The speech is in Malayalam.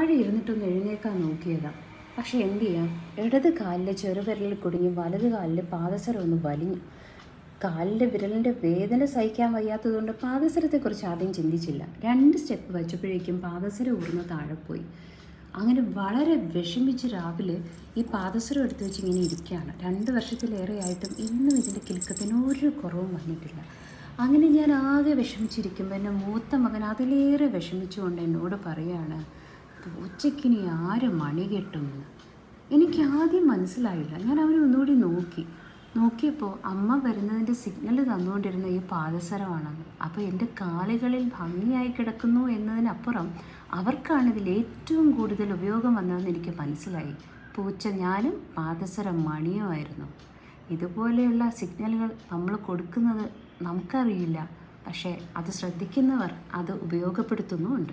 താഴെ ഇരുന്നിട്ടൊന്ന് എഴുന്നേക്കാൻ നോക്കിയതാ. പക്ഷെ എന്തു ചെയ്യാം? ഇടത് കാലിലെ ചെറുവിരലിൽ കുടുങ്ങി വലത് കാലിലെ പാദസരം ഒന്ന് വലിഞ്ഞു. കാലിന്റെ വിരലിന്റെ വേദന സഹിക്കാൻ വയ്യാത്തതുകൊണ്ട് പാദസരത്തെക്കുറിച്ച് ആദ്യം ചിന്തിച്ചില്ല. രണ്ട് സ്റ്റെപ്പ് വെച്ചപ്പോഴേക്കും പാദസരം ഊർന്ന് താഴെ പോയി. അങ്ങനെ വളരെ വിഷമിച്ച് രാവിലെ ഈ പാദസരം എടുത്തു വെച്ച് ഇങ്ങനെ ഇരിക്കുകയാണ്. രണ്ട് വർഷത്തിലേറെയായിട്ടും ഇന്നും ഇതിന്റെ കിലുക്കത്തിന് ഒരു കുറവും വന്നിട്ടില്ല. അങ്ങനെ ഞാൻ ആകെ വിഷമിച്ചിരിക്കുമ്പോൾ എന്റെ മൂത്ത മകൻ അതിലേറെ വിഷമിച്ചുകൊണ്ട് എന്നോട് പറയാണ് പൂച്ചയ്ക്കിനി ആര് മണി കെട്ടുമെന്ന്? എനിക്ക് ആദ്യം മനസ്സിലായില്ല. ഞാൻ അവനെ ഒന്നുകൂടി നോക്കി. നോക്കിയപ്പോൾ അമ്മ വരുന്നതിന്റെ സിഗ്നൽ തന്നുകൊണ്ടിരുന്ന ഈ പാദസരമാണത്. അപ്പോൾ എന്റെ കാലുകളിൽ ഭംഗിയായി കിടക്കുന്നു എന്നതിനപ്പുറം അവർക്കാണിതിൽ ഏറ്റവും കൂടുതൽ ഉപയോഗം വന്നതെന്ന് എനിക്ക് മനസ്സിലായി. പൂച്ച ഞാനും പാദസരം മണിയുമായിരുന്നു ഇതുപോലെയുള്ള സിഗ്നലുകൾ നമ്മൾ കൊടുക്കുന്നത് നമുക്കറിയില്ല. പക്ഷേ അത് ശ്രദ്ധിക്കുന്നവർ അത് ഉപയോഗപ്പെടുത്തുന്നുമുണ്ട്.